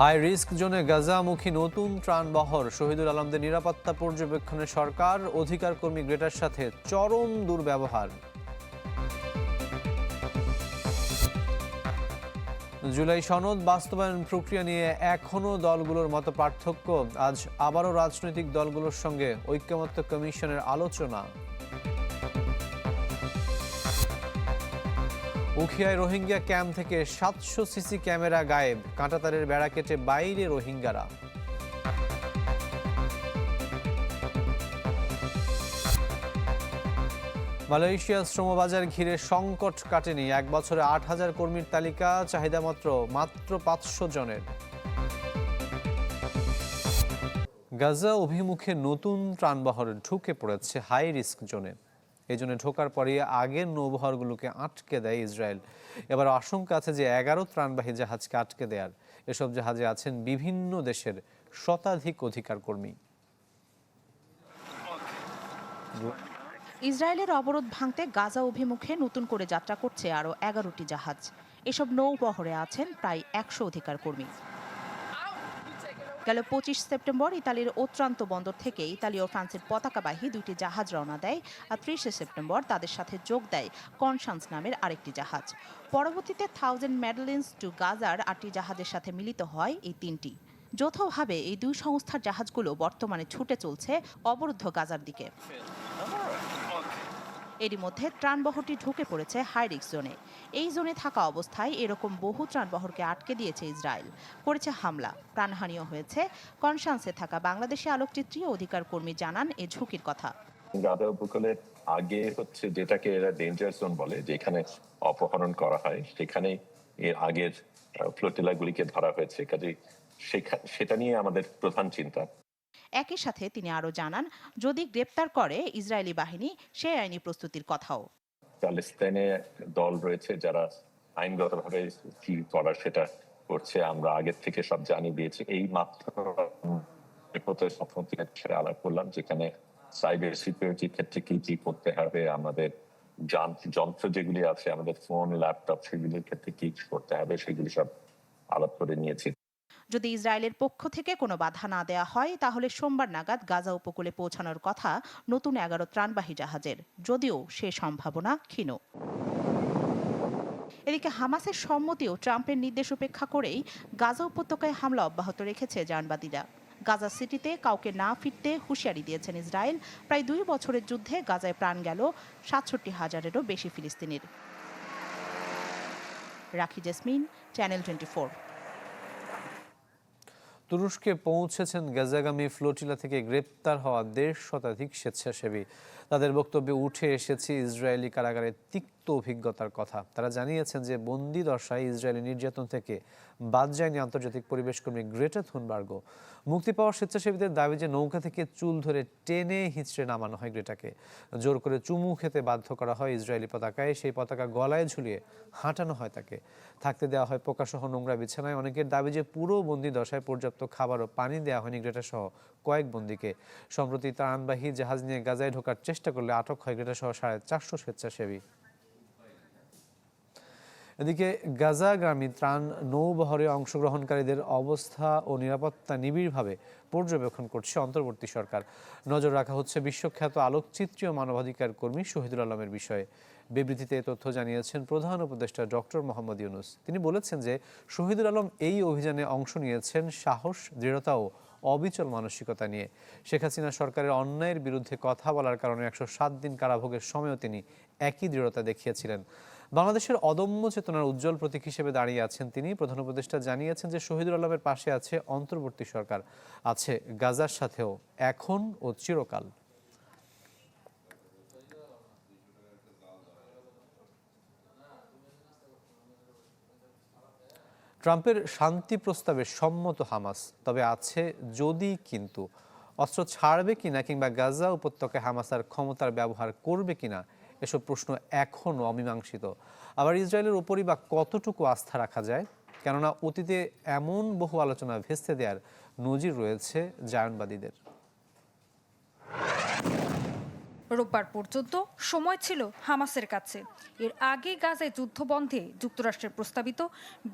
High risk জোনে গাজামুখী নতুন ত্রাণবহর। শহীদুল আলমদের নিরাপত্তা পর্যবেক্ষণে সরকার অধিকার কর্মী গ্রেটার সাথে চরম দুর্ব্যবহার। জুলাই সনদ বাস্তবায়ন প্রক্রিয়া নিয়ে এখনও দলগুলোর মতো পার্থক্য। আজ আবারও রাজনৈতিক দলগুলোর সঙ্গে ঐক্যমত্য কমিশনের আলোচনা। উখিয়ায় রোহিঙ্গা ক্যাম্প থেকে সাতশো সিসি ক্যামেরা গায়েব। কাঁটাতারের বেড়া কেটে বাইরে রোহিঙ্গারা। মালয়েশিয়ার শ্রমবাজার ঘিরে সংকট কাটেনি। এক বছরে আট হাজার কর্মীর তালিকা, চাহিদা মাত্র মাত্র পাঁচশো জনের। গাজা অভিমুখে নতুন ত্রাণবহর ঢুকে পড়েছে হাই রিস্ক জোনে। এই জন্য ঢোকার পরে আগের নৌবহরগুলোকে আটকে দেয় ইসরায়েল। এবার আশঙ্কা আছে যে এগারো ত্রাণবাহী জাহাজকে আটকে দেয়ার। এসব জাহাজে আছেন বিভিন্ন দেশের শতাধিক অধিকার কর্মী ইসরায়েলের অবরোধ ভাঙতে গাজা অভিমুখে নতুন করে যাত্রা করছে আরও এগারোটি জাহাজ। এসব নৌবহরে আছেন প্রায় একশো অধিকার কর্মী গেল পঁচিশ সেপ্টেম্বর ইতালির ওত্রান্ত বন্দর থেকে ইতালি ও ফ্রান্সের পতাকাবাহী দুইটি জাহাজ রওনা দেয় আর ত্রিশে সেপ্টেম্বর তাদের সাথে যোগ দেয় কনসান্স নামের আরেকটি জাহাজ। পরবর্তীতে থাউজেন্ড মেডেলিন্স টু গাজার আটটি জাহাজের সাথে মিলিত হয় এই তিনটি। যৌথভাবে এই দুই সংস্থার জাহাজগুলো বর্তমানে ছুটে চলছে অবরুদ্ধ গাজার দিকে। এরই মধ্যে ত্রাণবহরটি ঢুকে পড়েছে হাইরিক্স জোনে। এই জোনে থাকা অবস্থায় এরকম বহু ত্রাণবহরকে আটকে দিয়েছে ইসরায়েল। করেছে হামলা। প্রাণহানিও হয়েছে। কনসান্সে থাকা বাংলাদেশি আলোকচিত্রী অধিকার কর্মী জানান এ ঝুঁকির কথা। গাদা উপকূলের আগে হচ্ছে যেটাকে এরা ডেঞ্জার জোন বলে, যেখানে অপহরণ করা হয় সেখানে এর আগের ফ্লোটিলা গুলিকে ধরা হয়েছে। কাজে সেটা নিয়ে আমাদের প্রধান চিন্তা। একই সাথে তিনি আরও জানান, যদি গ্রেপ্তার করে ইসরায়েলি বাহিনী সেই আইনি প্রস্তুতির কথাও। প্যালেস্তাইনে দল রয়েছে যারা আইনগতভাবে কি করার সেটা করছে, আমরা আগের থেকে সব জানিয়ে দিয়েছি। এই মাত্র আলাপ করলাম, যেখানে সাইবার সিকিউরিটির ক্ষেত্রে কি কি করতে হবে, আমাদের যান- যন্ত্র যেগুলি আছে, আমাদের ফোন ল্যাপটপ সেগুলির ক্ষেত্রে কি করতে হবে, সেগুলি সব আলাপ করে নিয়েছি। যদি ইসরায়েলের পক্ষ থেকে কোনো বাধা না দেওয়া হয়, তাহলে সোমবার নাগাদ গাজা উপকূলে পৌঁছানোর কথা নতুন এগারো ত্রাণবাহী জাহাজের। যদিও সে সম্ভাবনা ক্ষীণ। এদিকে হামাসের সম্মতিও ট্রাম্পের নির্দেশ উপেক্ষা করেই গাজা উপত্যকায় হামলা অব্যাহত রেখেছে জানবাদীরা গাজা সিটিতে কাউকে না ফিরতে হুঁশিয়ারি দিয়েছেন ইসরায়েল। প্রায় দুই বছরের যুদ্ধে গাজায় প্রাণ গেল সাতষট্টি হাজারেরও বেশি ফিলিস্তিনির। রাখি জেসমিন, চ্যানেল টোয়েন্টি তুরস্কে পৌঁছেছেন গাজাগামী ফ্লোটিলা থেকে গ্রেপ্তার হওয়া দেড় শতাধিক স্বেচ্ছাসেবী। তাদের বক্তব্যে উঠে এসেছে ইসরায়েলি কারাগারের তিক্ত অভিজ্ঞতার কথা। তারা জানিয়েছেন যে বন্দি দশায় ইসরায়েলি নির্যাতন থেকে বাদ যায়নি আন্তর্জাতিক পরিবেশ কর্মী গ্রেটা থুনবার্গো। মুক্তি পাওয়া স্বেচ্ছাসেবীদের দাবি যে নৌকা থেকে চুল ধরে টেনে হিঁচড়ে নামানো হয় গ্রেটাকে। জোর করে চুমু খেতে বাধ্য করা হয় ইসরায়েলি পতাকায়, সেই পতাকা গলায় ঝুলিয়ে হাঁটানো হয় তাকে। থাকতে দেওয়া হয় পোকাসহ নোংরা বিছানায়। অনেকের দাবি যে পুরো বন্দি দশায় পর্যাপ্ত খাবার ও পানি দেওয়া হয়নি গ্রেটা সহ কয়েক বন্দিকে। সম্প্রতি ত্রাণবাহী জাহাজ নিয়ে গাজায় ঢোকার চেষ্টা করলে আটক হয় গ্রেটা সহ সাড়ে চারশো স্বেচ্ছাসেবী। এদিকে গাজাগামী ত্রাণ নৌবহরে অংশগ্রহণকারীদের অবস্থা ও নিরাপত্তা নিবিড়ভাবে পর্যবেক্ষণ করছে অন্তর্বর্তী সরকার। নজর রাখা হচ্ছে বিশ্বখ্যাত আলোকচিত্রী ও মানবাধিকার কর্মী শহীদুল আলমের বিষয়ে। বিবৃতিতে তথ্য জানিয়েছেন প্রধান উপদেষ্টা ডক্টর মোহাম্মদ ইউনুস। তিনি বলেছেন যে শহীদুল আলম এই অভিযানে অংশ নিয়েছেন সাহস, দৃঢ়তা ও অবিচল মানসিকতা নিয়ে। শেখ হাসিনা সরকারের অন্যায়ের বিরুদ্ধে কথা বলার কারণে একশো সাত দিন কারাভোগের সময়ও তিনি একই দৃঢ়তা দেখিয়েছিলেন। বাংলাদেশের অদম্য চেতনার উজ্জ্বল প্রতীক হিসেবে দাঁড়িয়ে আছেন তিনি। প্রধান উপদেষ্টা জানিয়েছেন যে শহীদুল আলমের পাশে আছে অন্তর্বর্তী সরকার, আছে গাজার সাথেও এখন ও চিরকাল। ট্রাম্পের শান্তি প্রস্তাবে সম্মত হামাস, তবে আছে যদি কিন্তু। অস্ত্র ছাড়বে কিনা কিংবা গাজা উপত্যকায় হামাস আর ক্ষমতার ব্যবহার করবে কিনা এসব প্রশ্ন এখনও অমীমাংসিত। আবার ইসরায়েলের উপরই বা কতটুকু আস্থা রাখা যায়? কেননা অতীতে এমন বহু আলোচনা ভেস্তে দেওয়ার নজির রয়েছে জায়নবাদীদের। রোববার পর্যন্ত সময় ছিল হামাসের কাছে। এর আগে গাজায় যুদ্ধ বন্ধে যুক্তরাষ্ট্রের প্রস্তাবিত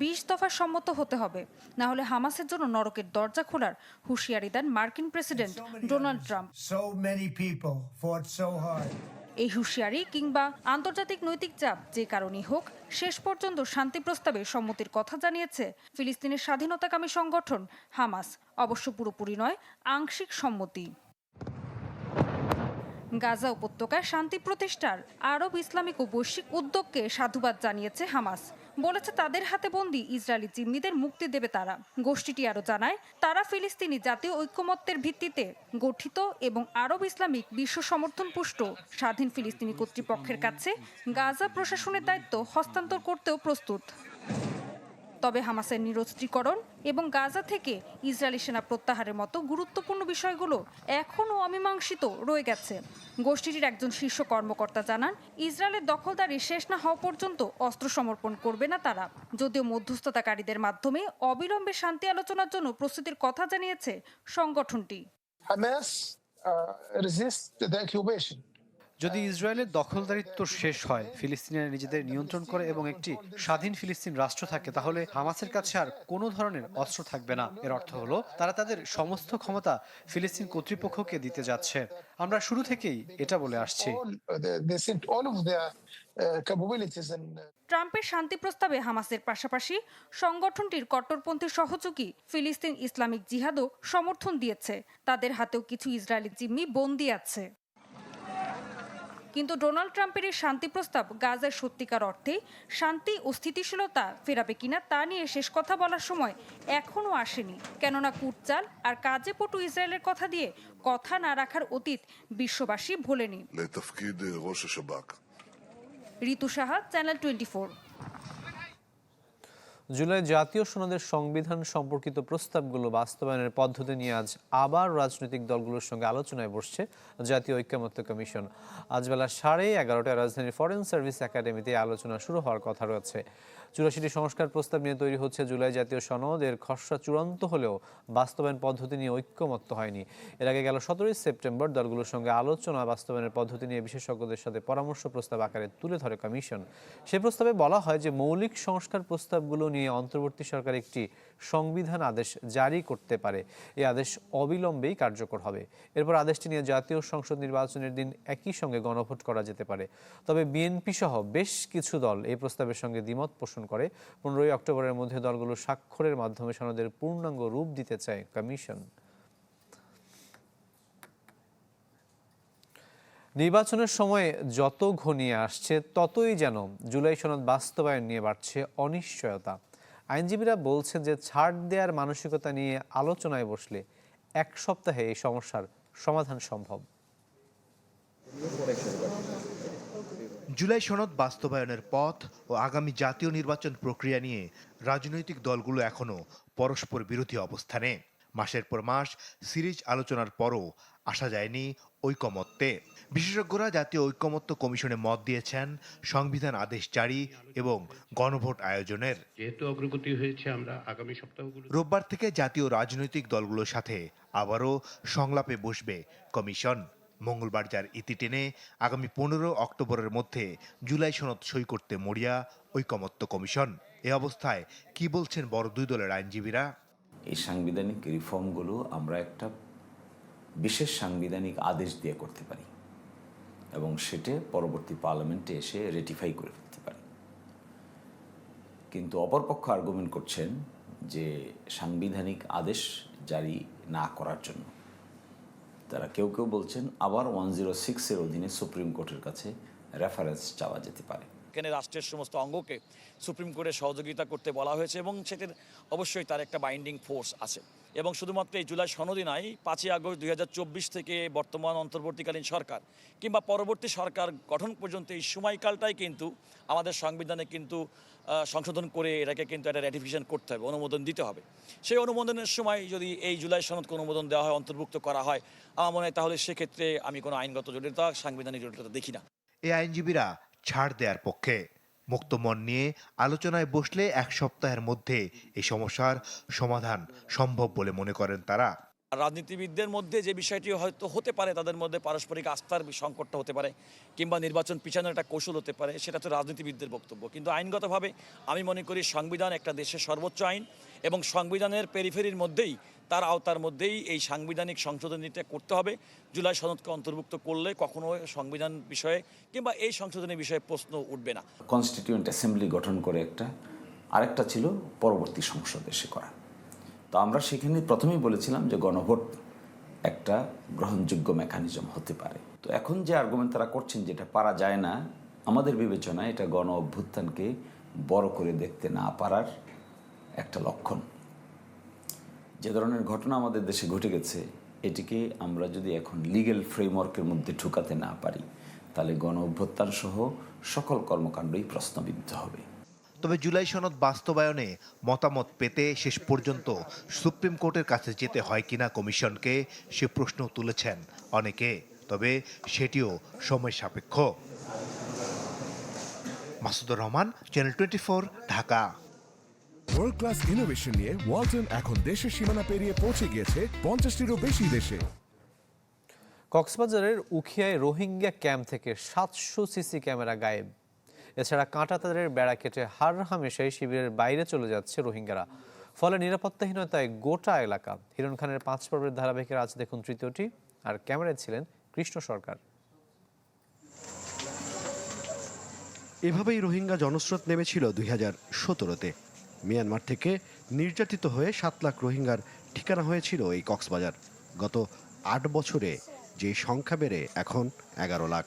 বিশ দফা সম্মত হতে হবে। না হলে হামাসের জন্য নরকের দরজা খোলার হুঁশিয়ারি দেন মার্কিন প্রেসিডেন্ট ডোনাল্ড ট্রাম্প। এই হুঁশিয়ারি কিংবা আন্তর্জাতিক নৈতিক চাপ যে কারণেই হোক, শেষ পর্যন্ত শান্তি প্রস্তাবে সম্মতির কথা জানিয়েছে ফিলিস্তিনের স্বাধীনতাকামী সংগঠন হামাস। অবশ্য পুরোপুরি নয়, আংশিক সম্মতি। গাজা উপত্যকায় শান্তি প্রতিষ্ঠার আরব ইসলামিক ও বৈশ্বিক উদ্যোগকে সাধুবাদ জানিয়েছে হামাস। বলেছে তাদের হাতে বন্দি ইসরায়েলি জিম্মিদের মুক্তি দেবে তারা। গোষ্ঠীটি আরও জানায়, তারা ফিলিস্তিনি জাতীয় ঐক্যমত্যের ভিত্তিতে গঠিত এবং আরব ইসলামিক বিশ্ব সমর্থন পুষ্ট স্বাধীন ফিলিস্তিনি কর্তৃপক্ষের কাছে গাজা প্রশাসনের দায়িত্ব হস্তান্তর করতেও প্রস্তুত। তবে হামাসের নিরস্ত্রীকরণ এবং গাজা থেকে ইসরায়েলি সেনা প্রত্যাহারের মতো গুরুত্বপূর্ণ বিষয়গুলো এখনও অমীমাংসিত রয়ে গেছে। গোষ্ঠীটির একজন শীর্ষ কর্মকর্তা জানান ইসরায়েলের দখলদারি শেষ না হওয়া পর্যন্ত অস্ত্র সমর্পণ করবে না তারা। যদিও মধ্যস্থতাকারীদের মাধ্যমে অবিলম্বে শান্তি আলোচনার জন্য প্রস্তুতির কথা জানিয়েছে সংগঠনটি। Hamas uh, resist the occupation. যদি ইসরায়েলের দখলদারিত্ব শেষ হয়, ফিলিস্তিনিরা নিজেদের নিয়ন্ত্রণ করে এবং একটি স্বাধীন ফিলিস্তিন রাষ্ট্র থাকে, তাহলে হামাসের কাছে আর কোনো ধরনের অস্ত্র থাকবে না। এর অর্থ হলো, তারা তাদের সমস্ত ক্ষমতা ফিলিস্তিন কর্তৃপক্ষকে দিতে যাচ্ছে। আমরা শুরু থেকেই এটা বলে আসছি। ট্রাম্পের শান্তি প্রস্তাবে হামাসের পাশাপাশি সংগঠনটির কট্টরপন্থী সহযোগী ফিলিস্তিন ইসলামিক জিহাদও সমর্থন দিয়েছে। তাদের হাতেও কিছু ইসরায়েলি জিম্মি বন্দী আছে। কিন্তু ডোনাল্ড ট্রাম্পের এই শান্তি প্রস্তাব গাজায় সত্যিকার অর্থে শান্তি ও স্থিতিশীলতা ফেরাবে কিনা তা নিয়ে শেষ কথা বলার সময় এখনও আসেনি। কেননা কুটচাল আর কাজে পটু ইসরায়েলের কথা দিয়ে কথা না রাখার অতীত বিশ্ববাসী ভোলেনি। Ritu Saha channel twenty July জাতীয় সনদের সংবিধান সম্পর্কিত প্রস্তাবগুলো বাস্তবায়নের পদ্ধতি নিয়ে আজ আবার রাজনৈতিক দলগুলোর সঙ্গে আলোচনায় বসছে জাতীয় ঐক্যমত্য কমিশন। আজ বেলা সাড়ে এগারোটায় রাজধানীর ফরেন সার্ভিস একাডেমিতে আলোচনা শুরু হওয়ার কথা রয়েছে। চুরাশিটি সংস্কার প্রস্তাব নিয়ে তৈরি হচ্ছে জুলাই জাতীয় সনদ। এর খসড়া চূড়ান্ত হলেও বাস্তবায়ন পদ্ধতি নিয়ে ঐক্যমত্য হয়নি। এর আগে গেল সতেরোই সেপ্টেম্বর দলগুলোর সঙ্গে আলোচনা, বাস্তবায়নের পদ্ধতি নিয়ে বিশেষজ্ঞদের সাথে পরামর্শ প্রস্তাব আকারে তুলে ধরে কমিশন। সে প্রস্তাবে বলা হয় যে, মৌলিক সংস্কার প্রস্তাবগুলো নিয়ে অন্তর্বর্তী সরকার একটি সংবিধান আদেশ জারি করতে পারে। এই আদেশ অবিলম্বেই কার্যকর হবে। এরপর আদেশটি নিয়ে জাতীয় সংসদ নির্বাচনের দিন একই সঙ্গে গণভোট করা যেতে পারে। তবে বিএনপি সহ বেশ কিছু দল এই প্রস্তাবের সঙ্গে দ্বিমত পোষণ করে। পনেরোই অক্টোবরের মধ্যে দলগুলো স্বাক্ষরের মাধ্যমে সনদের পূর্ণাঙ্গ রূপ দিতে চায় কমিশন। নির্বাচনের সময় যত ঘনিয়ে আসছে, ততই যেন জুলাই সনদ বাস্তবায়ন নিয়ে বাড়ছে অনিশ্চয়তা। আইনজীবীরা বলছেন যে ছাড় দেওয়ার মানসিকতা নিয়ে আলোচনায় বসলে এক সপ্তাহে এই সমস্যার সমাধান সম্ভব। জুলাই সনদ বাস্তবায়নের পথ ও আগামী জাতীয় নির্বাচন প্রক্রিয়া নিয়ে রাজনৈতিক দলগুলো এখনও পরস্পর বিরোধী অবস্থানে। মাসের পর মাস সিরিজ আলোচনার পরও আসা যায়নি ঐকমত্যে। বিশেষজ্ঞরা জাতীয় ঐকমত্য কমিশনে মত দিয়েছেন সংবিধান আদেশ জারি এবং গণভোট আয়োজনের। যেহেতু অগ্রগতি হয়েছে আমরা আগামী সপ্তাহগুলো রোববার থেকে জাতীয় রাজনৈতিক দলগুলোর সাথে আবারও সংলাপে বসবে কমিশন। মঙ্গলবার যার ইতি টেনে আগামী পনেরো অক্টোবরের মধ্যে জুলাই সনদ সই করতে মরিয়া ঐকমত্য কমিশন। এ অবস্থায় কি বলছেন বড় দুই দলের আইনজীবীরা? এই সাংবিধানিক রিফর্মগুলো আমরা একটা বিশেষ সাংবিধানিক আদেশ দিয়ে করতে পারি এবং সেটা পরবর্তী পার্লামেন্টে এসে রেটিফাই করে ফেলতে পারি। কিন্তু অপরপক্ষ আর্গুমেন্ট করছেন যে সাংবিধানিক আদেশ জারি না করার জন্য। তারা কেউ কেউ বলছেন আবার ওয়ান জিরো সিক্সের অধীনে সুপ্রিম কোর্টের কাছে রেফারেন্স চাওয়া যেতে পারে। এখানে রাষ্ট্রের সমস্ত অঙ্গকে সুপ্রিম কোর্টে সহযোগিতা করতে বলা হয়েছে এবং সেটির অবশ্যই তার একটা বাইন্ডিং ফোর্স আছে। এবং শুধুমাত্র এই জুলাই সনদই নাই, পাঁচই আগস্ট দুই হাজার চব্বিশ থেকে বর্তমান অন্তর্বর্তীকালীন সরকার কিংবা পরবর্তী সরকার গঠন পর্যন্ত এই সময়কালটাই কিন্তু আমাদের সংবিধানে কিন্তু সংশোধন করে এটাকে কিন্তু একটা র্যাটিফিকেশন করতে হবে, অনুমোদন দিতে হবে। সেই অনুমোদনের সময় যদি এই জুলাই সনদকে অনুমোদন দেওয়া হয়, অন্তর্ভুক্ত করা হয়, আমার মনে হয় তাহলে সেক্ষেত্রে আমি কোনো আইনগত জটিলতা, সাংবিধানিক জটিলতা দেখি না। এই আইনজীবীরা ছাড় দেওয়ার পক্ষে মুক্ত মন নিয়ে আলোচনায় বসলে এক সপ্তাহের মধ্যে এই সমস্যার সমাধান সম্ভব বলে মনে করেন তারা। রাজনীতিবিদদের মধ্যে যে বিষয়টি হয়তো হতে পারে, তাদের মধ্যে পারস্পরিক আস্থার সংকটটা হতে পারে কিংবা নির্বাচন পিছানোর একটা কৌশল হতে পারে, সেটা তো রাজনীতিবিদদের বক্তব্য। কিন্তু আইনগতভাবে আমি মনে করি সংবিধান একটা দেশের সর্বোচ্চ আইন এবং সংবিধানের পেরিফেরির মধ্যেই, তার আওতার মধ্যেই এই সাংবিধানিক সংশোধনীটা করতে হবে। জুলাই সনদকে অন্তর্ভুক্ত করলে কখনো সংবিধান বিষয়ে কিংবা এই সংশোধনী বিষয়ে প্রশ্ন উঠবে না। কনস্টিটিউয়েন্ট অ্যাসেম্বলি গঠন করে একটা, আরেকটা ছিল পরবর্তী সংসদ এসে করা। তো আমরা সেখানে প্রথমেই বলেছিলাম যে গণভোট একটা গ্রহণযোগ্য মেকানিজম হতে পারে। তো এখন যে আর্গুমেন্ট তারা করছেন যেটা পারা যায় না, আমাদের বিবেচনায় এটা গণ অভ্যুত্থানকে বড় করে দেখতে না পারার একটা লক্ষণ। যে ধরনের ঘটনা আমাদের দেশে ঘটে গেছে, এটিকে আমরা যদি এখন লিগ্যাল ফ্রেমওয়ার্কের মধ্যে ঢুকাতে না পারি, তাহলে গণ অভ্যুত্থান সহ সকল কর্মকাণ্ডই প্রশ্নবিদ্ধ হবে। তবে জুলাই সনদ বাস্তবায়নে মতামত পেতে শেষ পর্যন্ত সুপ্রিম কোর্টের কাছে যেতে হয় কিনা কমিশনকে সে প্রশ্ন তুলেছেন অনেকে তবে সেটিও সময় সাপেক্ষ। Masudur Rahman channel twenty Dhaka. World class innovation নিয়ে ওয়ালটন এখন দেশের সীমানা পেরিয়ে পৌঁছে গিয়েছে পঞ্চাশটিরও বেশি দেশে। কক্সবাজারের উখিয়ায় রোহিঙ্গা ক্যাম্প থেকে সাতশো সিসি ক্যামেরা গায়েব। এছাড়া কাঁটাতারের বেড়া কেটে হার হামেশাই শিবিরের বাইরে চলে যাচ্ছে রোহিঙ্গারা। ফলে নিরাপত্তাহীনতায় গোটা এলাকা। হিরণ খানের পাঁচ পর্বের ধারাবাহিকের আজ দেখুন তৃতীয়টি। আর ক্যামেরায় ছিলেন কৃষ্ণ সরকার। এভাবেই রোহিঙ্গা জনস্রোত নেমেছিল দুই হাজার সতেরোতে। মিয়ানমার থেকে নির্যাতিত হয়ে সাত লাখ রোহিঙ্গার ঠিকানা হয়েছিল এই কক্সবাজার। গত আট বছরে যে সংখ্যা বেড়ে এখন এগারো লাখ।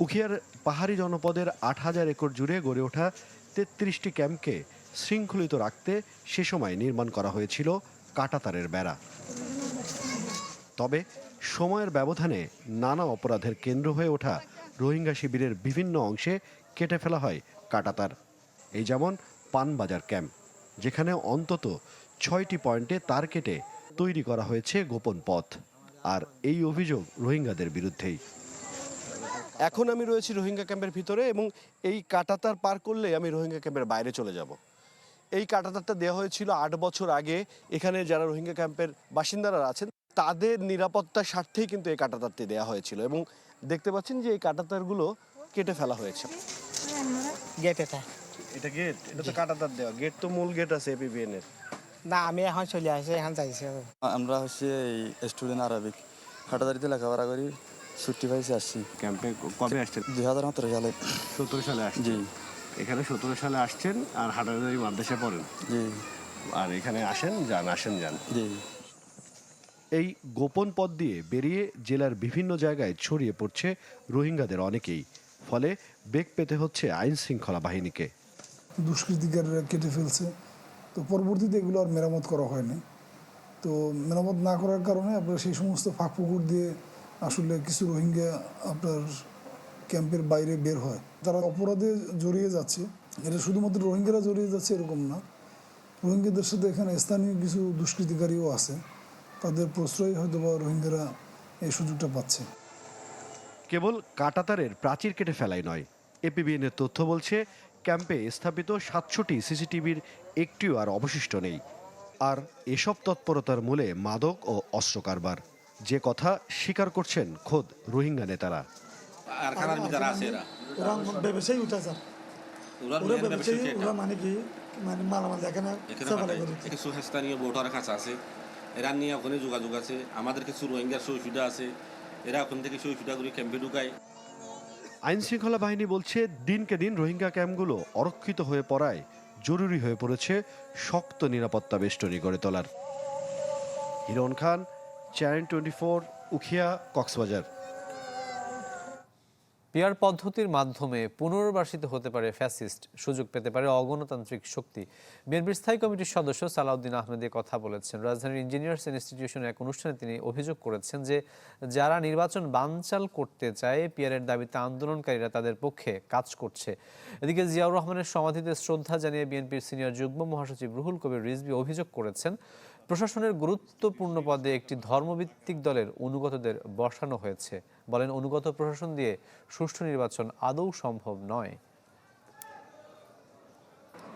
উখিয়ার পাহাড়ি জনপদের আট হাজার একর জুড়ে গড়ে ওঠা তেত্রিশটি ক্যাম্পকে শৃঙ্খলিত রাখতে সে সময় নির্মাণ করা হয়েছিল কাটাতারের বেড়া। তবে সময়ের ব্যবধানে নানা অপরাধের কেন্দ্র হয়ে ওঠা রোহিঙ্গা শিবিরের বিভিন্ন অংশে কেটে ফেলা হয় কাটাতার। এই যেমন পানবাজার ক্যাম্প, যেখানে অন্তত ছয়টি পয়েন্টে তার কেটে তৈরি করা হয়েছে গোপন পথ। আর এই অভিযোগ রোহিঙ্গাদের বিরুদ্ধেই। এখন আমি রয়েছি রোহিঙ্গা ক্যাম্পের ভিতরে এবং এই কাটাতার পার করলে আমি রোহিঙ্গা ক্যাম্পের বাইরে চলে যাব। এই কাটাতারটা দেওয়া হয়েছিল আট বছর আগে। এখানে যারা রোহিঙ্গা ক্যাম্পের বাসিন্দারা আছেন তাদের নিরাপত্তার স্বার্থেই কিন্তু এই কাটাতারটি দেওয়া হয়েছিল এবং দেখতে পাচ্ছেন যে এই কাটাতারগুলো কেটে ফেলা হয়েছে। গেট এটা। এটা গেট? এটা তো কাটাতার দেওয়া। গেট তো মূল গেট আছে এপিবিএন এর। না আমি এখন চলে আসি এখন যাইছি। আমরা হচ্ছে এই স্টুডেন্ট আরবিক হাটাদারিতে লেখাপড়া করি। ছুটি পাইছি আসছি। ক্যাম্পে কবে আসছেন? দুই হাজার সতেরো সালে। সতেরো সালে আসছেন? জি। এখানে সতেরো সালে আসছেন আর হাটাদারি মাদ্রাসায় পড়েন? জি। আর এখানে আসেন যান আসেন যান। জি। এই গোপন পথ দিয়ে বেরিয়ে জেলার বিভিন্ন জায়গায় ছড়িয়ে পড়ছে রোহিঙ্গাদের অনেকেই। ফলে বেগ পেতে হচ্ছে আইন শৃঙ্খলা বাহিনীকে। দুষ্কৃতিকারীরা কেটে ফেলছে। তো পরবর্তীতে এগুলো আর মেরামত করা হয়নি। তো মেরামত না করার কারণে আপনার সেই সমস্ত ফাঁক পুকুর দিয়ে আসলে কিছু রোহিঙ্গা আপনার ক্যাম্পের বাইরে বের হয়। তারা অপরাধে জড়িয়ে যাচ্ছে। এটা শুধুমাত্র রোহিঙ্গারা জড়িয়ে যাচ্ছে এরকম না। রোহিঙ্গাদের সাথে এখানে স্থানীয় কিছু দুষ্কৃতিকারীও আছে। তাদের প্রশ্রয় হয়তো বা রোহিঙ্গারা এই সুযোগটা পাচ্ছে। কেবল কাটাতারের প্রাচীর কেটে ফেলাই নয়। এপিবিএন এর তথ্য বলছে, ক্যাম্পে স্থাপিত সাতশোটি সিসিটিভির একটিও আর অবশিষ্ট নেই। আর এসব তৎপরতার মূলে মাদক ও অস্ত্র কারবার। যে কথা স্বীকার করছেন খোদ রোহিঙ্গা নেতারা। ওরা ব্যবসায়ী উঠা স্যার ওরা ব্যবসায়ী ওরা মানে কি? মানে মালামাল কিছু স্থানীয় ভোটার কাছে আছে। এরা নিয়ে ওখানে যোগাযোগ আছে। আমাদের কিছু রোহিঙ্গার সৈফিদা আছে। এরা ওখান থেকে সৈফিদাগুলি ক্যাম্পে ঢুকায়। আইন শৃঙ্খলা বাহিনী বলছে দিনকে দিন রোহিঙ্গা ক্যাম্পগুলো অরক্ষিত হয়ে পড়ায় জরুরি হয়ে পড়েছে শক্ত নিরাপত্তা বেষ্টনী গড়ে তোলার। Hiron Khan channel twenty four, Ukhiya, Cox's Bazar. Peer পদ্ধতির মাধ্যমে পুনর্বাসিত হতে পারে ফ্যাসিস্ট, সুযোগ পেতে পারে অগণতান্ত্রিক শক্তি। বিএনপির স্থায়ী কমিটির সদস্য সালাউদ্দিন আহমেদ কথা বলেছেন। রাজধানীর ইঞ্জিনিয়ার্স ইনস্টিটিউশনের এক অনুষ্ঠানে তিনি অভিযোগ করেছেন যে, যারা নির্বাচন বানচাল করতে চায়, পিয়ারের দাবিতে আন্দোলনকারীরা তাদের পক্ষে কাজ করছে। এদিকে জিয়াউর রহমানের সমাধিতে শ্রদ্ধা জানিয়ে বিএনপির সিনিয়র যুগ্ম মহাসচিব রুহুল কবির রিজভি অভিযোগ করেছেন প্রশাসনের গুরুত্বপূর্ণ পদে একটি ধর্মভিত্তিক দলের অনুগতদের বসানো হয়েছে। বলেন অনুগত প্রশাসন দিয়ে সুষ্ঠু নির্বাচন আদৌ সম্ভব নয়।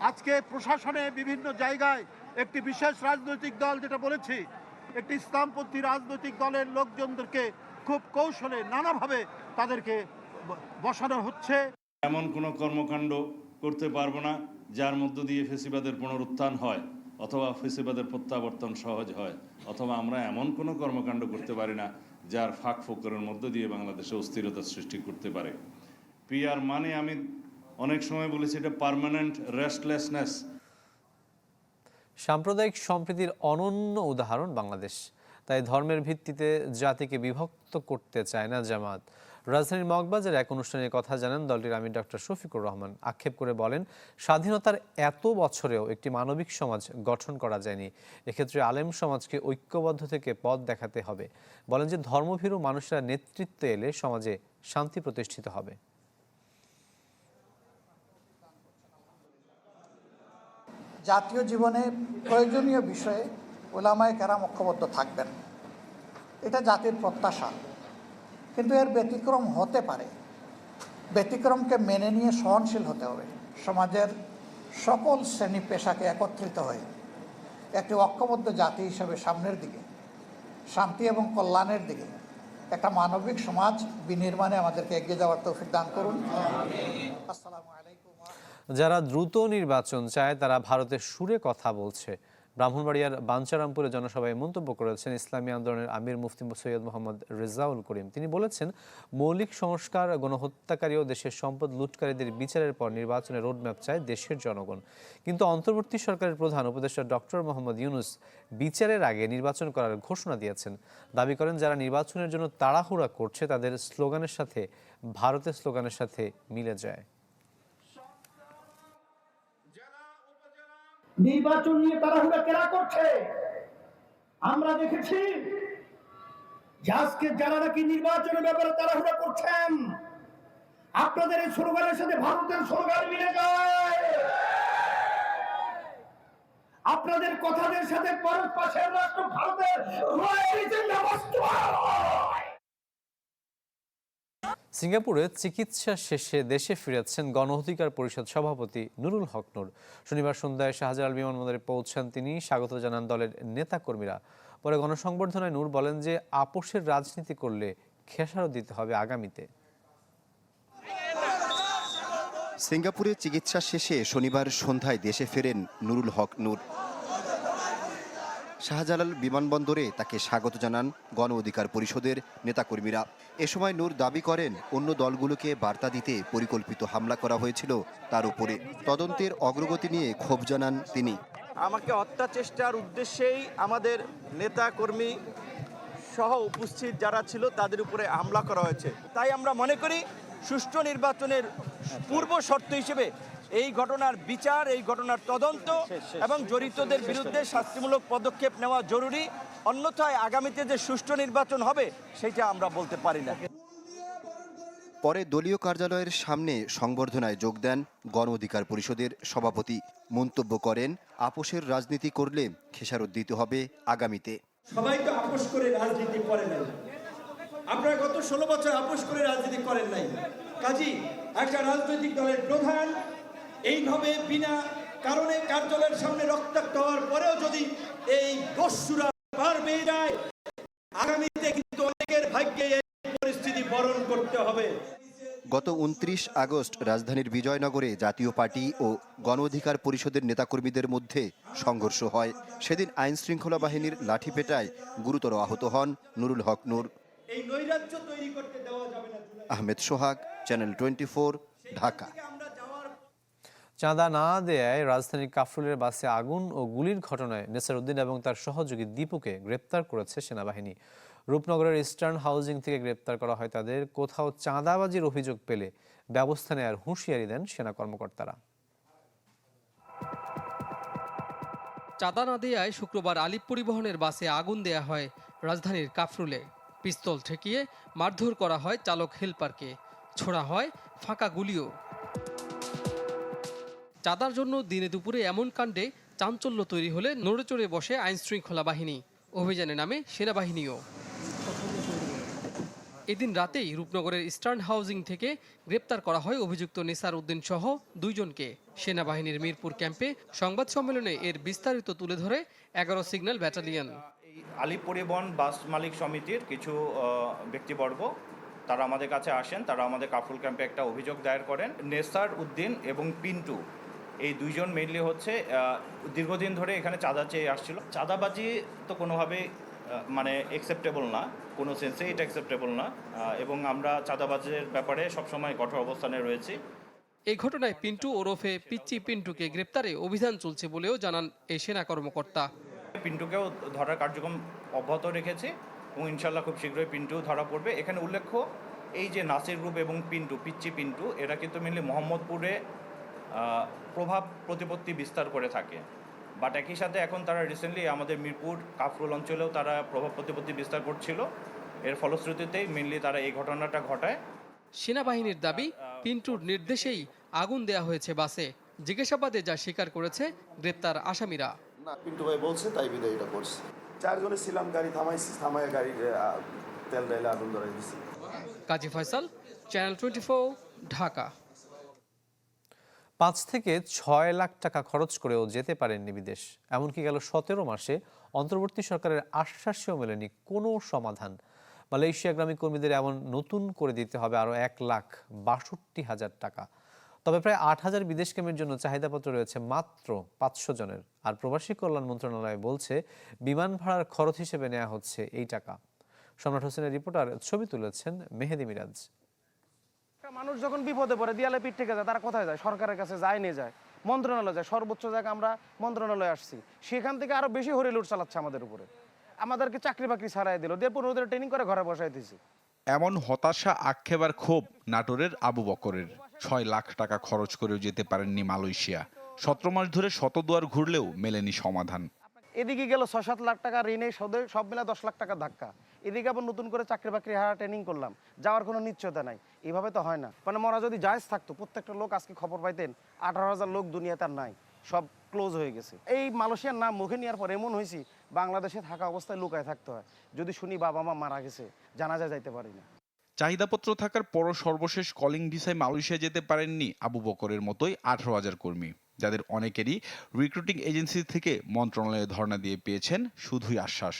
আজকে প্রশাসনে বিভিন্ন জায়গায় একটি বিশেষ রাজনৈতিক দল যেটা বলেছি একটি ইসলামপন্থী রাজনৈতিক দলের লোকজনদেরকে খুব কৌশলে নানাভাবে তাদেরকে বসানো হচ্ছে। এমন কোনো কর্মকাণ্ড করতে পারব না যার মধ্য দিয়ে ফেসিবাদের পুনরুত্থান হয়। অথবা ফেসিবাদের প্রত্যাবর্তন সহজ হয়, অথবা আমরা এমন কোনো কর্মকাণ্ড করতে পারি না যার ফাঁক ফোকরের মধ্য দিয়ে বাংলাদেশে অস্থিরতা সৃষ্টি করতে পারে। পিআর মানে আমি অনেক সময় বলেছি এটা পার্মানেন্ট রেস্টলেসনেস সাম্প্রদায়িক সম্প্রীতির অনন্য উদাহরণ বাংলাদেশ। তাই ধর্মের ভিত্তিতে জাতিকে বিভক্ত করতে চায় না জামাত। রাজধানীর মগবাজার এক অনুষ্ঠানে কথা জানান দলটির আমির ডক্টর শফিকুর রহমান। আক্ষেপ করে বলেন, স্বাধীনতার এত বছরেও একটি মানবিক সমাজ গঠন করা যায়নি। এক্ষেত্রে আলেম সমাজকে ঐক্যবদ্ধ থেকে পথ দেখাতে হবে। বলেন যে, ধর্মভীরু মানুষরা নেতৃত্বে এলে সমাজে শান্তি প্রতিষ্ঠিত হবে। জাতীয় জীবনে প্রয়োজনীয় বিষয়ে ওলামায় কেরাম ঐক্যবদ্ধ থাকবেন। এটা জাতির প্রত্যাশা। কিন্তু এর ব্যতিক্রম হতে পারে। ব্যতিক্রমকে মেনে নিয়ে সহনশীল হতে হবে। সমাজের সকল শ্রেণি পেশাকে একত্রিত হয়ে একটি ঐক্যবদ্ধ জাতি হিসেবে সামনের দিকে, শান্তি এবং কল্যাণের দিকে একটা মানবিক সমাজ বিনির্মাণে আমাদেরকে এগিয়ে যাওয়ার তৌফিক দান করুন। আসসালামু আলাইকুম যারা দ্রুত নির্বাচন চায়, তারা ভারতের সুরে কথা বলছে। ব্রাহ্মণবাড়িয়ার বাঞ্চারামপুরে জনসভায় মন্তব্য করেছেন ইসলামী আন্দোলনের আমির মুফতি সৈয়দ মোহাম্মদ রেজাউল করিম। তিনি বলেছেন, মৌলিক সংস্কার, গণহত্যাকারী ও দেশের সম্পদ লুটকারীদের বিচারের পর নির্বাচনের রোডম্যাপ চায় দেশের জনগণ। কিন্তু অন্তর্বর্তী সরকারের প্রধান উপদেষ্টা ডক্টর মোহাম্মদ ইউনুস বিচারের আগে নির্বাচন করার ঘোষণা দিয়েছেন। দাবি করেন, যারা নির্বাচনের জন্য তাড়াহুড়া করছে, তাদের স্লোগানের সাথে, ভারতের স্লোগানের সাথে মিলে যায়। নির্বাচন নিয়ে তাড়াহুড়া কেরা করছে? আমরা দেখেছি আজকে যারা নাকি নির্বাচনের ব্যাপারে তাড়াহুড়া করছেন, আপনাদের এই স্লোগানের সাথে ভারতের স্লোগান মিলে যায়। আপনাদের কথাদের সাথে ভারত পাশের রাষ্ট্র ভারতের সিঙ্গাপুরে চিকিৎসা শেষে দেশে ফিরেছেন গণ অধিকার পরিষদ সভাপতি নুরুল হক নূর। শনিবার সন্ধ্যায় শাহজালাল বিমানবন্দরে পৌঁছান তিনি। স্বাগত জানান দলের নেতাকর্মীরা। পরে গণসংবর্ধনায় নূর বলেন যে, আপোষের রাজনীতি করলে খেসারত দিতে হবে আগামীতে। সিঙ্গাপুরে চিকিৎসা শেষে শনিবার সন্ধ্যায় দেশে ফেরেন নুরুল হক নূর। শাহজালাল বিমানবন্দরে তাকে স্বাগত জানান গণ অধিকার পরিষদের নেতাকর্মীরা। এ সময় নূর দাবি করেন, অন্য দলগুলোকে বার্তা দিতে পরিকল্পিত হামলা করা হয়েছিল তার উপরে। তদন্তের অগ্রগতি নিয়ে ক্ষোভ জানান তিনি। আমাকে হত্যা চেষ্টার উদ্দেশ্যেই আমাদের নেতা কর্মী সহ উপস্থিত যারা ছিল, তাদের উপরে হামলা করা হয়েছে। তাই আমরা মনে করি, সুষ্ঠু নির্বাচনের পূর্ব শর্ত হিসেবে এই ঘটনার বিচার এই ঘটনার তদন্ত এবং জড়িতদের বিরুদ্ধে শাস্তিমূলক পদক্ষেপ নেওয়া জরুরি। অন্যথায় আগামীতে যে সুষ্ঠু নির্বাচন হবে সেটা আমরা বলতে পারি না। পরে দলীয় কার্যালয়ের সামনে সংবর্ধনায় যোগ দেন গণ অধিকার পরিষদের সভাপতি। মন্তব্য করেন আপোষের রাজনীতি করলে খেসারত দিতে হবে আগামীতে। সবাই তো আপোষ করে রাজনীতি করে নাই। আপনারা গত ষোলো বছর আপোষ করে রাজনীতি করেন নাই। কাজী একটা রাজনৈতিক দলের প্রধান এইভাবে বিনা কারণে কার্যালয়ের সামনে রক্তাক্ত হওয়ার পরেও যদি এই দস্যুরা পেয়ে যায় আগামীতে কিন্তু অনেকের ভাগ্যে এই পরিস্থিতি বরণ করতে হবে। গত উনত্রিশ আগস্ট রাজধানীর বিজয়নগরে জাতীয় পার্টি ও গণ অধিকার পরিষদের নেতাকর্মীদের মধ্যে সংঘর্ষ হয়। সেদিন আইন শৃঙ্খলা বাহিনীর লাঠিপেটায় গুরুতর আহত হন নুরুল হক নূর। Ahmed Sohag channel twenty Dhaka. চাঁদা না দেয়ায় রাজধানীর কাফরুলের বাসে আগুন ও গুলির ঘটনায় নেসারউদ্দিন এবং তার সহযোগী দীপুকে গ্রেপ্তার করেছে সেনাবাহিনী। রূপনগরের ইস্টার্ন হাউজিং থেকে গ্রেপ্তার করা হয় তাদের। কোথাও চাঁদাবাজির অভিযোগ পেলে ব্যবস্থা নেয়ার হুঁশিয়ারি দেন সেনা কর্মকর্তারা। চাঁদা না দেয়ায় শুক্রবার আলিপ পরিবহনের বাসে আগুন দেয়া হয় রাজধানীর কাফরুলে। পিস্তল ঠেকিয়ে মারধর করা হয় চালক হেলপারকে। ছোড়া হয় ফাঁকা গুলিও। চাঁদার জন্য দিনে দুপুরে এমন কাণ্ডে চাঞ্চল্য তৈরি হলে নড়ে চড়ে বসে আইন শৃঙ্খলা বাহিনী। অভিযানে নামে সেনাবাহিনীও। এদিন রাতেই রূপনগরের ইস্টার্ন হাউজিং থেকে গ্রেপ্তার করা হয় অভিযুক্ত নিসার উদ্দিন সহ দুইজনকে। সেনাবাহিনীর মিরপুর ক্যাম্পে সংবাদ সম্মেলনে এর বিস্তারিত তুলে ধরে এগারো সিগন্যাল ব্যাটালিয়ন। আলিপ পরিবহন বাস মালিক সমিতির কিছু ব্যক্তিবর্গ, তারা আমাদের কাছে আসেন, তারা আমাদের কাফরুল ক্যাম্পে একটা অভিযোগ দায়ের করেন। নেসার উদ্দিন এবং পিন্টু এই দুইজন মেইনলি হচ্ছে দীর্ঘদিন ধরে এখানে চাঁদা চেয়ে আসছিল। চাঁদাবাজি তো কোনোভাবেই আহ, মানে অ্যাকসেপ্টেবল না কোনো সেন্সে এটা অ্যাকসেপ্টেবল না এবং আমরা চাঁদাবাজের ব্যাপারে সবসময় কঠোর অবস্থানে রয়েছি। এই ঘটনায় পিন্টু ওরফে পিচ্চি পিন্টুকে গ্রেপ্তারে অভিযান চলছে বলেও জানান এই সেনা কর্মকর্তা। পিন্টুকেও ধরার কার্যক্রম অব্যাহত রেখেছি এবং ইনশাল্লাহ খুব শীঘ্রই পিন্টু ধরা পড়বে। এখানে উল্লেখ্য এই যে নাসির গ্রুপ এবং পিন্টু পিচ্চি পিন্টু এরা কিন্তু মেনলি মোহাম্মদপুরে প্রভাব প্রতিপত্তি বিস্তার করে থাকে। বাট একই সাথে এখন তারা রিসেন্টলি আমাদের মিরপুর কাফরুল অঞ্চলেও তারা প্রভাব প্রতিপত্তি বিস্তার করছিল। এর ফলশ্রুতিতেই মেনলি তারা এই ঘটনাটা ঘটায়। সেনাবাহিনীর দাবি পিন্টুর নির্দেশেই আগুন দেয়া হয়েছে বাসে। জিজ্ঞাসাবাদে যা স্বীকার করেছে গ্রেপ্তার আসামিরা। না পিন্টু ভাই বলছে তাই বিদায় এটা করছে। চারজনে ছিলাম গাড়ি থামাইছি থামায় গাড়ির তেল ডাইলে আগুন ধরাই দিছি। Kazi Faisal channel twenty Dhaka. পাঁচ থেকে ছয় লাখ টাকা খরচ করেও যেতে পারেননি বিদেশ। এমনকি গেল সতেরো মাসে অন্তর্বর্তী সরকারের আশ্বাসেও মেলেনি কোনো সমাধান। মালয়েশিয়াগ্রামী কর্মীদের এমন নতুন করে দিতে হবে আরও এক লাখ বাষট্টি হাজার টাকা। তবে প্রায় আট হাজার বিদেশ ক্যাম্পের জন্য চাহিদাপত্র রয়েছে মাত্র পাঁচশো জনের। আর প্রবাসী কল্যাণ মন্ত্রণালয় বলছে, বিমান ভাড়ার খরচ হিসেবে নেওয়া হচ্ছে এই টাকা। সম্রাট হোসেনের রিপোর্টার ছবি তুলেছেন মেহেদি মিরাজ। মানুষ যখন বিপদে পড়ে দেয়ালে পিঠ থেকে যায় তারা কোথায় যায়? সরকারের কাছে যায় নিয়ে যায়। মন্ত্রণালয় যায় সর্বোচ্চ জায়গা আমরা মন্ত্রণালয়ে আসছি। সেখান থেকে আরও বেশি হরিলুট চালাচ্ছে আমাদের উপরে। আমাদেরকে চাকরি বাকরি ছাড়াই দিল। দিয়ে পনেরো দিনের ট্রেনিং করে ঘরে বসাই দিয়েছি এমন হতাশা আক্ষেপ আর ক্ষোভ নাটোরের আবু বকরের। ছয় লাখ টাকা খরচ করেও যেতে পারেননি মালয়েশিয়া। সতেরো মাস ধরে শতদুয়ার ঘুরলেও মেলেনি সমাধান। এদিকে গেল ছয় সাত লাখ টাকা ঋণে সব মিলে দশ লাখ টাকা ধাক্কা। এদিকে আবার নতুন করে চাকরি বাকরি হারা ট্রেনিং করলাম। যাওয়ার কোনো নিশ্চয়তা নাই। এভাবে তো হয় না। মানে মরা যদি জায়জ থাকতো, প্রত্যেকটা লোক আজকে খবর পাইতেন, আঠারো হাজার লোক দুনিয়াতে আর নাই। সব ক্লোজ হয়ে গেছে। এই মালয়েশিয়ার নাম মুখে নেওয়ার পর এমন হয়েছি, বাংলাদেশে থাকা অবস্থায় লুকায় থাকতে হয়। যদি শুনি বাবা মা মারা গেছে, জানাজা যাইতে পারি না। চাহিদাপত্র থাকার পরও সর্বশেষ কলিং ভিসায় মালয়েশিয়া যেতে পারেননি আবু বকরের মতোই আঠারো হাজার কর্মী, যাদের অনেকেরই রিক্রুটিং এজেন্সি থেকে মন্ত্রণালয়ে ধর্ণা দিয়ে পেয়েছেন শুধুই আশ্বাস।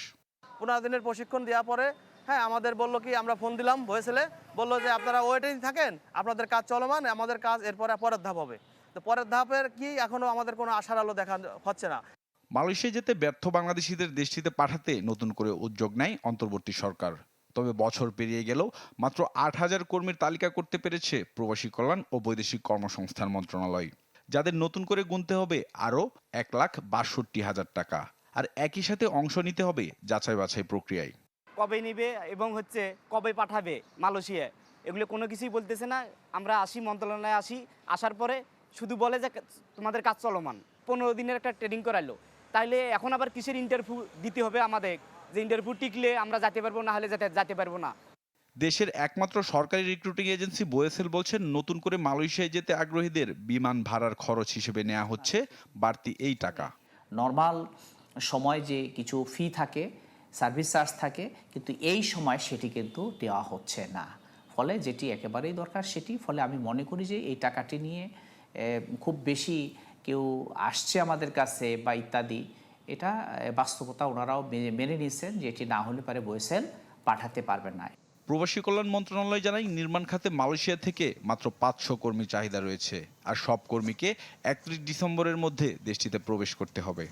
পনেরো দিনের প্রশিক্ষণ দেওয়ার পরে হ্যাঁ আমাদের বলল কি, আমরা ফোন দিলাম ভয়েসেলে বলল যে আপনারা ওয়েটিং থাকেন, আপনাদের কাজ চলমান, আমাদের কাজ এরপরে পরের ধাপ হবে। তো পরের ধাপের কি এখনও আমাদের কোনো আশার আলো দেখা হচ্ছে না। মালয়েশিয়া যেতে ব্যর্থ বাংলাদেশিদের দেশটিতে পাঠাতে নতুন করে উদ্যোগ নেয় অন্তর্বর্তী সরকার। তবে বছর পেরিয়ে গেলেও মাত্র আট হাজার কর্মীর তালিকা করতে পেরেছে প্রবাসী কল্যাণ ও বৈদেশিক কর্মসংস্থান মন্ত্রণালয়। যাদের নতুন করে গুনতে হবে আরও এক লাখ বাষট্টি হাজার টাকা। আর একই সাথে অংশ নিতে হবে যাচাই বাছাই প্রক্রিয়ায়। কবে নিবে এবং হচ্ছে কবে পাঠাবে মালয়েশিয়া এগুলো কোনো কিছুই বলতেছে না। আমরা আসি মন্ত্রণালয়ে আসি আসার পরে শুধু বলে যে তোমাদের কাজ চলমান। পনেরো দিনের একটা ট্রেনিং করাইলো। তাইলে এখন আবার কিসের ইন্টারভিউ দিতে হবে আমাদের? যে ইন্টারভিউ টিকলে আমরা যেতে পারব না হলে যেতে যেতে পারব না। দেশের একমাত্র সরকারি রিক্রুটিং এজেন্সি বোয়েসেল বলছেন নতুন করে মালয়েশিয়ায় যেতে আগ্রহীদের বিমান ভাড়ার খরচ হিসেবে নেওয়া হচ্ছে বাড়তি এই টাকা। নর্মাল সময় যে কিছু ফি থাকে সার্ভিস চার্জ থাকে, কিন্তু এই সময় সেটি কিন্তু দেওয়া হচ্ছে না। ফলে যেটি একেবারেই দরকার সেটি, ফলে আমি মনে করি যে এই টাকাটি নিয়ে খুব বেশি কেউ আসছে আমাদের কাছে বা ইত্যাদি, এটা বাস্তবতা ওনারাও মেনে- নিয়েছেন যে এটি না হলে পারে বয়েসেল পাঠাতে পারবেন না। প্রবাসী কল্যাণ মন্ত্রণালয় জানায়, নির্মাণ খাতে মালয়েশিয়া থেকে মাত্র পাঁচশো কর্মী চাহিদা রয়েছে, আর সব কর্মীকে একত্রিশ ডিসেম্বরের মধ্যে দেশটিতে প্রবেশ করতে হবে।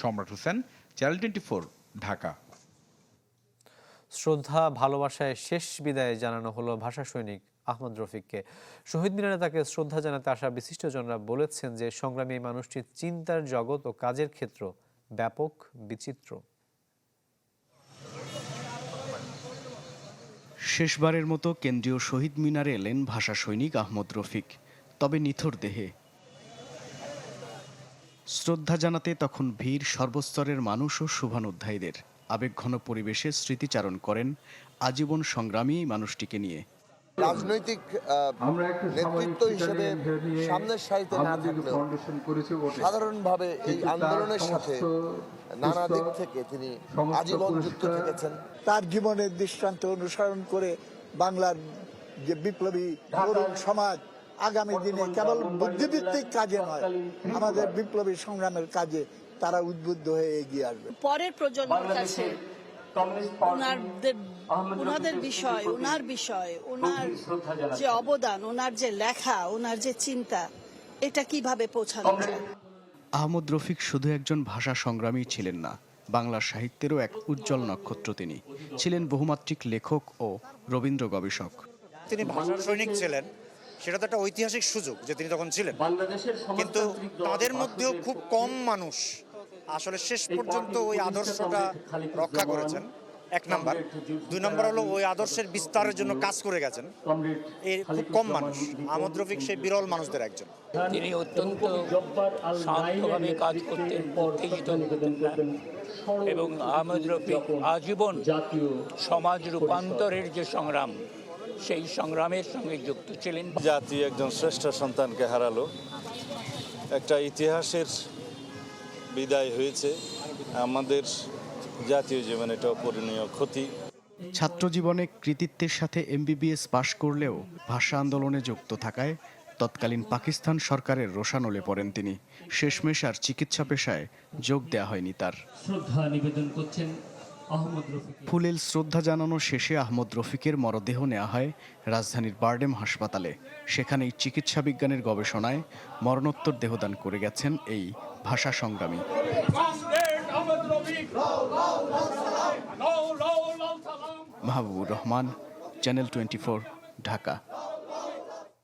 Samrat Hossain channel twenty four Dhaka. শ্রদ্ধা ভালোবাসায় শেষ বিদায় জানানো হলো ভাষা সৈনিক আহমদ রফিককে। শহীদ মিনারে তাকে শ্রদ্ধা জানাতে আসা বিশিষ্টজনরা বলেছেন যে সংগ্রামী এই মানুষটির চিন্তার জগৎ ও কাজের ক্ষেত্র ব্যাপক বিচিত্র। শেষবারের মতো কেন্দ্রীয় শহীদ মিনারে এলেন ভাষা সৈনিক আহমদ রফিক। তবে নিথর দেহে শ্রদ্ধা জানাতে তখন ভিড় সর্বস্তরের মানুষ ও শুভানুধ্যায়ীদের। আবেগঘন পরিবেশে স্মৃতিচারণ করেন আজীবন সংগ্রামী মানুষটিকে নিয়ে। রাজনৈতিক নেতৃত্ব হিসেবে সামনের সারিতে না থাকলেও সাধারণভাবে এই আন্দোলনের সাথে নানা দিক থেকে তিনি আজীবন যুক্ত থেকেছেন। তার জীবনের দৃষ্টান্ত অনুসরণ করে বাংলার যে বিপ্লবী তরুণ সমাজ আগামী দিনে কেবল বুদ্ধিভিত্তিক কাজে নয় আমাদের বিপ্লবী সংগ্রামের কাজে তারা উদ্বুদ্ধ হয়ে এগিয়ে আসবে। পরের প্রজন্মের কাছে ওনাদের ওনাদের বিষয় ওনার বিষয় ওনার যে অবদান ওনার যে লেখা ওনার যে চিন্তা এটা কীভাবে পৌঁছানো যায়? আহমদ রফিক শুধু একজন ভাষা সংগ্রামী ছিলেন না বাংলা সাহিত্যেরও এক উজ্জ্বল নক্ষত্র তিনি। ছিলেন বহুমাত্রিক লেখক ও রবীন্দ্র গবেষক। তিনি ভাষা সৈনিক ছিলেন। সেটা তো একটা ঐতিহাসিক সুযোগ যে তিনি তখন ছিলেন। কিন্তু তাদের মধ্যেও খুব কম মানুষ আসলে শেষ পর্যন্ত ওই আদর্শটা রক্ষা করেছেন। এক নাম্বার। দুই নম্বর হলো ওই আদর্শের বিস্তারের জন্য কাজ করে গেছেন। এই খুব কম মানুষ। আহমদ রফিক সেই বিরল মানুষদের একজন। তিনি অত্যন্ত শান্তভাবে কাজ করতেন উত্তেজিত এবং আহমদ রফিক আজীবন সমাজ রূপান্তরের যে সংগ্রাম সেই সংগ্রামের সঙ্গে যুক্ত ছিলেন। জাতি একজন শ্রেষ্ঠ সন্তানকে হারালো। একটা ইতিহাসের বিদায় হয়েছে। আমাদের জাতীয় জীবনে এটা অপূরণীয় ক্ষতি। ছাত্র জীবনে কৃতিত্বের সাথে এমবিবিএস পাশ করলেও ভাষা আন্দোলনে যুক্ত থাকায় তৎকালীন পাকিস্তান সরকারের রোষানলে পড়েন তিনি। শেষমেশ আর চিকিৎসা পেশায় যোগ দেয়া হয়নি তার। শ্রদ্ধা নিবেদন করছেন ফুলেল শ্রদ্ধা জানানো শেষে আহমদ রফিকের মরদেহ নেওয়া হয় রাজধানীর বার্ডেম হাসপাতালে। সেখানেই চিকিৎসা বিজ্ঞানের গবেষণায় মরণোত্তর দেহদান করে গেছেন এই ভাষা সংগ্রামী। Mahbubur Rahman channel twenty Dhaka.